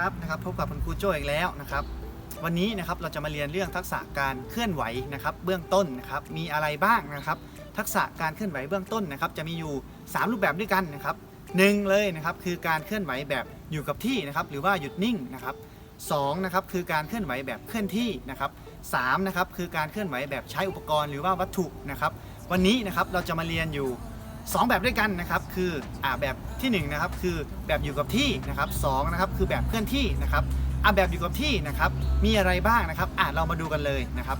ครับนะครับพบกับคุณครูโจอีกแล้วนะครับ วันนี้นะครับเราจะมาเรียนเรื่องทักษะการเคลื่อนไหวนะครับ เบื้องต้นนะครับมีอะไรบ้างนะครับ ทักษะการเคลื่อนไหวเบื้องต้นนะครับ จะมีอยู่ 3 รูปแบบด้วยกันนะครับหนึ่งเลยนะครับคือการเคลื่อนไหวแบบอยู่กับที่นะครับ หรือว่าหยุดนิ่งนะครับสองนะครับคือการเคลื่อนไหวแบบเคลื่อนที่นะครับสามนะครับคือการเคลื่อนไหวแบบใช้อุปกรณ์หรือว่าวัตถุนะครับ วันนี้นะครับเราจะมาเรียนอยู่ 2 แบบด้วยกันนะครับคืออ่าแบบที่1นะครับคือแบบอยู่กับที่นะครับสองนะครับคือแบบเคลื่อนที่นะครับอ่าแบบอยู่กับที่นะครับมีอะไรบ้างนะครับอ่าเรามาดูกันเลยนะครับ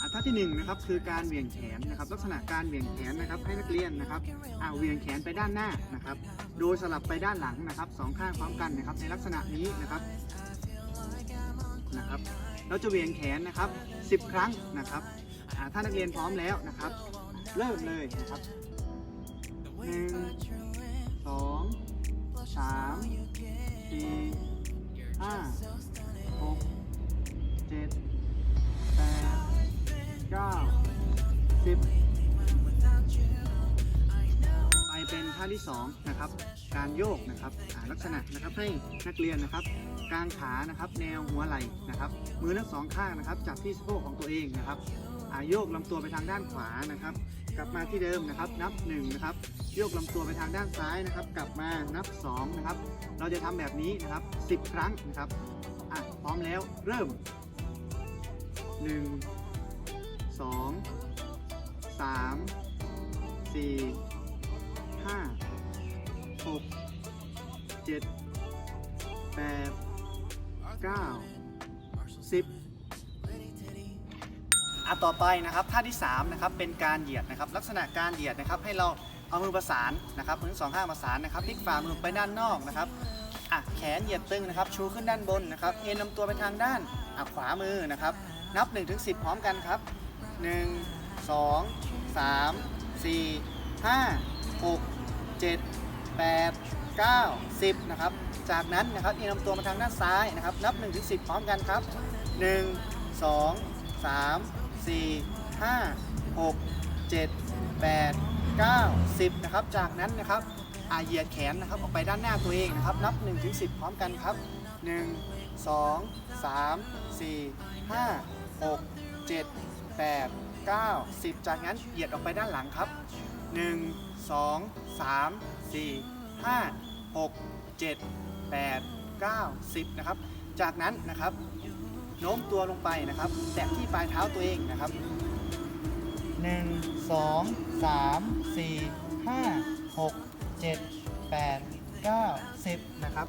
อ่าท่าที่1นะครับคือการเหวี่ยงแขนนะครับ ลักษณะการเหวี่ยงแขนนะครับให้นักเรียนนะครับอ่าเหวี่ยงแขนไปด้านหน้านะครับ โดยสลับไปด้านหลังนะครับสองข้างพร้อมกันนะครับ ในลักษณะนี้นะครับนะครับ เราจะเหวี่ยงแขนนะครับ 10 ครั้งนะครับอ่าถ้านักเรียนพร้อมแล้วนะครับ เริ่มเลยนะครับ หนึ่งสองสามสี่ห้าหกเจ็ดแปดเก้าสิบไปเป็นท่าที่สองนะครับ การโยกนะครับลักษณะนะครับให้นักเรียนนะครับกางขานะครับ แนวหัวไหล่นะครับ มือทั้งสองข้างนะครับ จับที่สะโพกของตัวเองนะครับโยกลำตัวไปทางด้านขวานะครับ กลับมาที่เดิมนะครับ นับ1นะครับโยกลำตัวไปทางด้านซ้ายนะครับ กลับมานับ2นะครับ เราจะทำแบบนี้นะครับ 10 ครั้งนะครับอะพร้อมแล้วเริ่ม 1 2 3 4 5 6 7 8 9 อต่อไปนะครับท่าที่3นะครับเป็นการเหยียดนะครับ ลักษณะการเหยียดนะครับให้เราเอามือประสานนะครับมือทั้งสองข้างประสานนะครับพลิกฝ่ามือไปด้านนอกนะครับอะแขนเหยียดตึงนะครับ ชูขึ้นด้านบนนะครับ เอ็นลำตัวไปทางด้านอะขวามือนะครับ นับ1ถึง10พร้อมกันครับ 1 2 3 4 5 6 7 8 9 10นะครับจากนั้นนะครับเอ็นลำตัวมาทางด้านซ้ายนะครับ นับ1ถึง10 พร้อมกันครับ 1 2 3 4 5 6 7 8 9 10นะครับ จากนั้นนะครับอาเหยียดแขนนะครับออกไปด้านหน้าตัวเองนะครับ นับ1ถึง10 พร้อมกันครับ 1 2 3 4 5 6 7 8 9 10 จากนั้นเหยียดออกไปด้านหลังครับ 1 2 3 4 5 6 7 8 9 10 นะครับ จากนั้นนะครับ โน้มตัวลงไปนะครับ แตะที่ปลายเท้าตัวเองนะครับ 1 2 3 4 5 6 7 8 9 10 นะครับ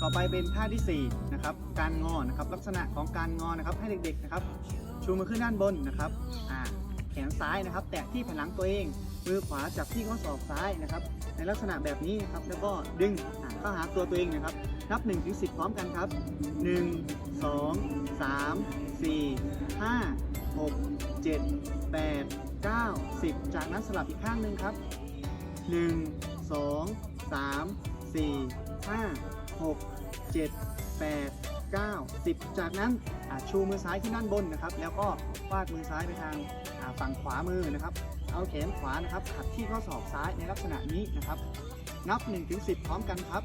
ต่อไปเป็นท่าที่ 4 นะครับ การงอนะครับ ลักษณะของการงอนะครับให้เด็กๆนะครับ ชูมือขึ้นด้านบนนะครับอ่าแขนซ้ายนะครับ แตะที่แผ่นหลังตัวเอง มือขวาจับที่ข้อศอกซ้ายนะครับ ในลักษณะแบบนี้นะครับ แล้วก็ดึงเข้าหาตัวตัวเองนะครับ นับ1ถึง10พร้อมกันครับ 1 2 3 4 5 6 7 8 9 10 จากนั้นสลับอีกข้างหนึ่งครับ 1 2 3 4 5 6 7 8 9 10 จากนั้นชูมือซ้ายขึ้นด้านบนนะครับ แล้วก็วาดมือซ้ายไปทางฝั่งขวามือนะครับ เอาแขนขวานะครับขัดที่ข้อศอกซ้ายในลักษณะนี้นะครับ นับ1ถึง10พร้อมกันครับ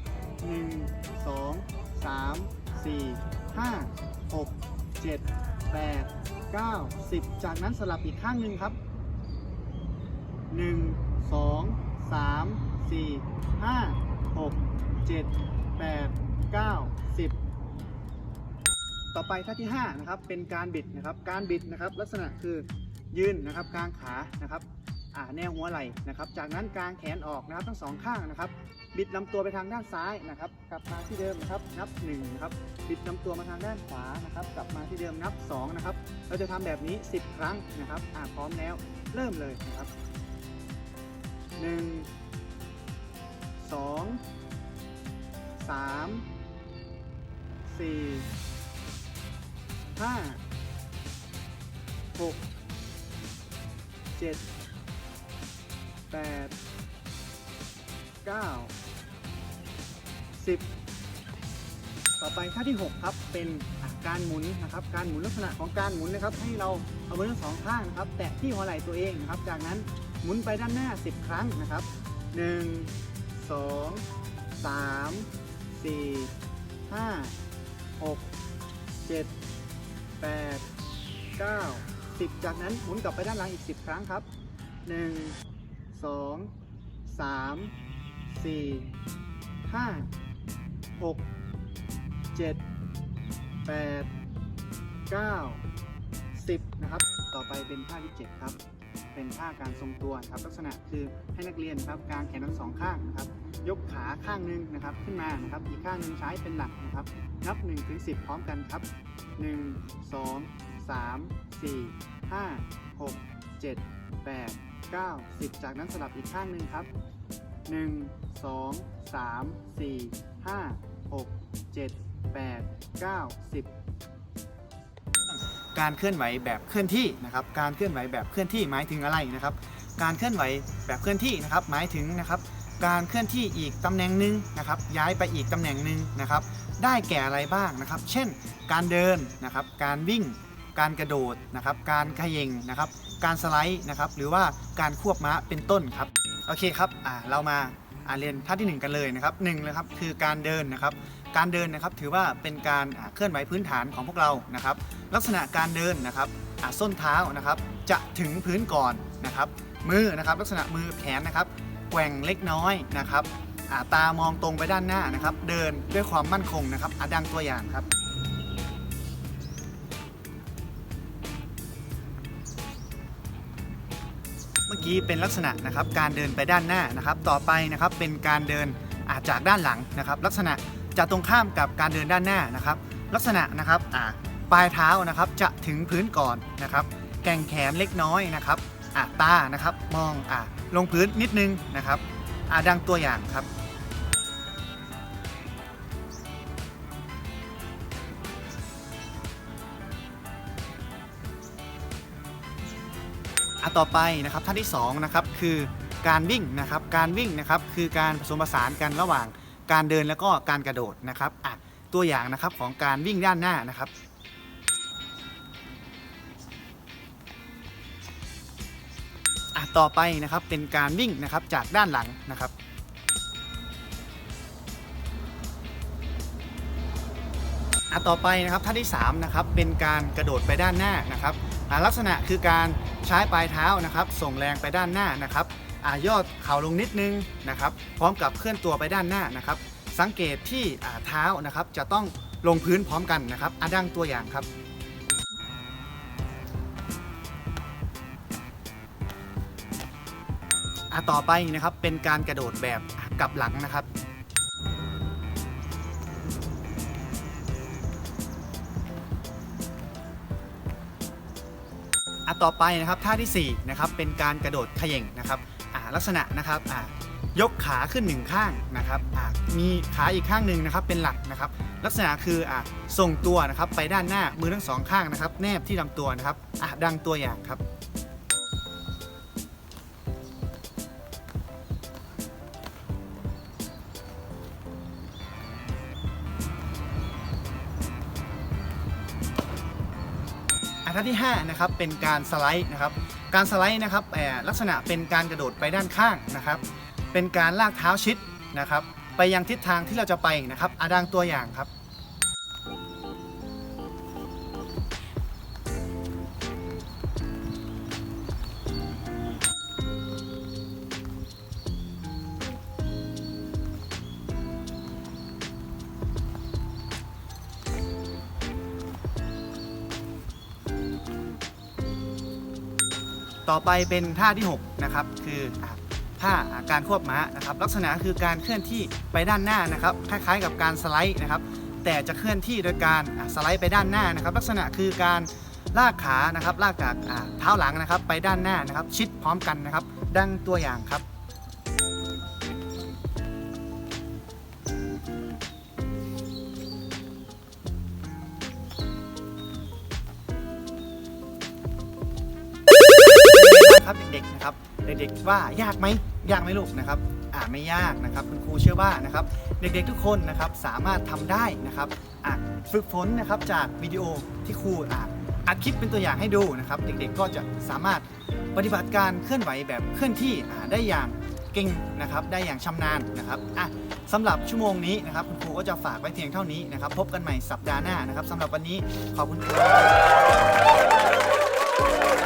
1 2 3 4 5 6 7 8 9 10 จากนั้นสลับอีกข้างหนึ่งครับ 1 2 3 4 5 6 7 8 9 10ต่อไปท่าที่5นะครับเป็นการบิดนะครับ การบิดนะครับ ลักษณะคือ ยืนนะครับกางขานะครับอ่าแนวหัวไหล่นะครับ จากนั้นกางแขนออกนะครับทั้งสองข้างนะครับ บิดลำตัวไปทางด้านซ้ายนะครับ กลับมาที่เดิมนะครับนับ1นะครับบิดลำตัวมาทางด้านขวานะครับ กลับมาที่เดิมนับ2นะครับเราจะทำแบบนี้ 10 ครั้งนะครับอ่าพร้อมแล้วเริ่มเลยนะครับ 1 2 3 4 5 6 7 8 9 10 ต่อไปท่าที่ 6 ครับ เป็นการหมุนนะครับ การหมุนลักษณะของการหมุนนะครับ ให้เราเอามือทั้งสองข้างนะครับ แตะที่หัวไหล่ตัวเองนะครับ จากนั้นหมุนไปด้านหน้า 10 ครั้งนะครับ 1 2 3 4ห้าหกเจ็ดจากนั้นหมุนกลับไปด้านหลังอีกสิบครั้งครับหนึ่งสองสามสี่ห้าหกเจ็ดแปดเก้าสิบนะครับ ต่อไปเป็นท่าที่เจ็ดครับ เป็นท่าการทรงตัวครับ ลักษณะคือให้นักเรียนครับกางแขนทั้งสองข้างนะครับ ยกขาข้างหนึงนะครับขึ้นมานะครับ อีกข้างหนึงใช้เป็นหลักนะครับ นับ1ถึง10 พร้อมกันครับ 1 2 3 4 5 6 7 8 9 10 จากนั้นสลับอีกข้างหนึ่งครับ 1 2 3 4 5 6 7 8 9 10 การเคลื่อนไหวแบบเคลื่อนที่นะครับ การเคลื่อนไหวแบบเคลื่อนที่หมายถึงอะไรนะครับ การเคลื่อนไหวแบบเคลื่อนที่นะครับ หมายถึงนะครับ การเคลื่อนที่อีกตำแหน่งหนึ่งนะครับ ย้ายไปอีกตำแหน่งหนึ่งนะครับ ได้แก่อะไรบ้างนะครับ เช่น การเดินนะครับ การวิ่ง การกระโดดนะครับการขย่งนะครับการสไลด์นะครับหรือว่าการควบม้าเป็นต้นครับโอเคครับอ่าเรามาอ่าเรียนท่าที่หนึ่งกันเลยนะครับหนึ่งเลยครับคือการเดินนะครับการเดินนะครับถือว่าเป็นการเคลื่อนไหวพื้นฐานของพวกเรานะครับลักษณะการเดินนะครับอ่าส้นเท้านะครับจะถึงพื้นก่อนนะครับมือนะครับลักษณะมือแขนนะครับแกว่งเล็กน้อยนะครับอ่าตามองตรงไปด้านหน้านะครับ เดินด้วยความมั่นคงนะครับอ่าดังตัวอย่างครับ เมื่อกี้เป็นลักษณะนะครับการเดินไปด้านหน้านะครับ ต่อไปนะครับเป็นการเดินอาจากด้านหลังนะครับ ลักษณะจะตรงข้ามกับการเดินด้านหน้านะครับ ลักษณะนะครับปลายเท้านะครับจะถึงพื้นก่อนนะครับ แก่งแขนเล็กน้อยนะครับตานะครับมองอลงพื้นนิดนึงนะครับดังตัวอย่างครับ อะต่อไปนะครับท่าที่2นะครับคือการวิ่งนะครับการวิ่งนะครับคือการผสมผสานกันระหว่างการเดินแล้วก็การกระโดดนะครับอะตัวอย่างนะครับของการวิ่งด้านหน้านะครับอะต่อไปนะครับเป็นการวิ่งนะครับจากด้านหลังนะครับอะต่อไปนะครับท่าที่3นะครับเป็นการกระโดดไปด้านหน้านะครับลักษณะคือการ ใช้ปลายเท้านะครับส่งแรงไปด้านหน้านะครับอย่อเข่าลงนิดนึงนะครับ พร้อมกับเคลื่อนตัวไปด้านหน้านะครับ สังเกตที่เท้านะครับจะต้องลงพื้นพร้อมกันนะครับอะดังตัวอย่างครับต่อไปนะครับเป็นการกระโดดแบบกลับหลังนะครับ อะต่อไปนะครับท่าที่4นะครับเป็นการกระโดดเขย่งนะครับอ่าลักษณะนะครับอ่ายกขาขึ้นหนึ่งข้างนะครับอ่ามีขาอีกข้างหนึ่งนะครับเป็นหลักนะครับ ลักษณะคืออ่าส่งตัวนะครับไปด้านหน้ามือทั้งสองข้างนะครับ แนบที่ลำตัวนะครับอ่าดังตัวอย่างครับ ท่าที่5นะครับเป็นการสไลด์นะครับการสไลด์นะครับลักษณะเป็นการกระโดดไปด้านข้างนะครับ เป็นการลากเท้าชิดนะครับไปยังทิศทางที่เราจะไปนะครับอาดังตัวอย่างครับ ต่อไปเป็นท่าที่ 6 นะครับ คือท่าการควบม้านะครับ ลักษณะคือการเคลื่อนที่ไปด้านหน้านะครับ คล้ายๆ กับการสไลด์นะครับ แต่จะเคลื่อนที่โดยการสไลด์ไปด้านหน้านะครับ ลักษณะคือการลากขานะครับลากจากเท้าหลังนะครับ ไปด้านหน้านะครับ ชิดพร้อมกันนะครับ ดังตัวอย่างครับ ครับเด็กๆนะครับเด็กๆว่ายากไหมยากไหมลูกนะครับอ่าไม่ยากนะครับคุณครูเชื่อว่านะครับเด็กๆทุกคนนะครับสามารถทำได้นะครับอะฝึกฝนนะครับจากวิดีโอที่ครูอะอัดคลิปเป็นตัวอย่างให้ดูนะครับ เด็กๆก็จะสามารถปฏิบัติการเคลื่อนไหวแบบเคลื่อนที่อ่าได้อย่างเก่งนะครับ ได้อย่างชำนาญนะครับอะสำหรับชั่วโมงนี้นะครับ คุณครูก็จะฝากไว้เพียงเท่านี้นะครับ พบกันใหม่สัปดาห์หน้านะครับสำหรับวันนี้ขอบคุณครับ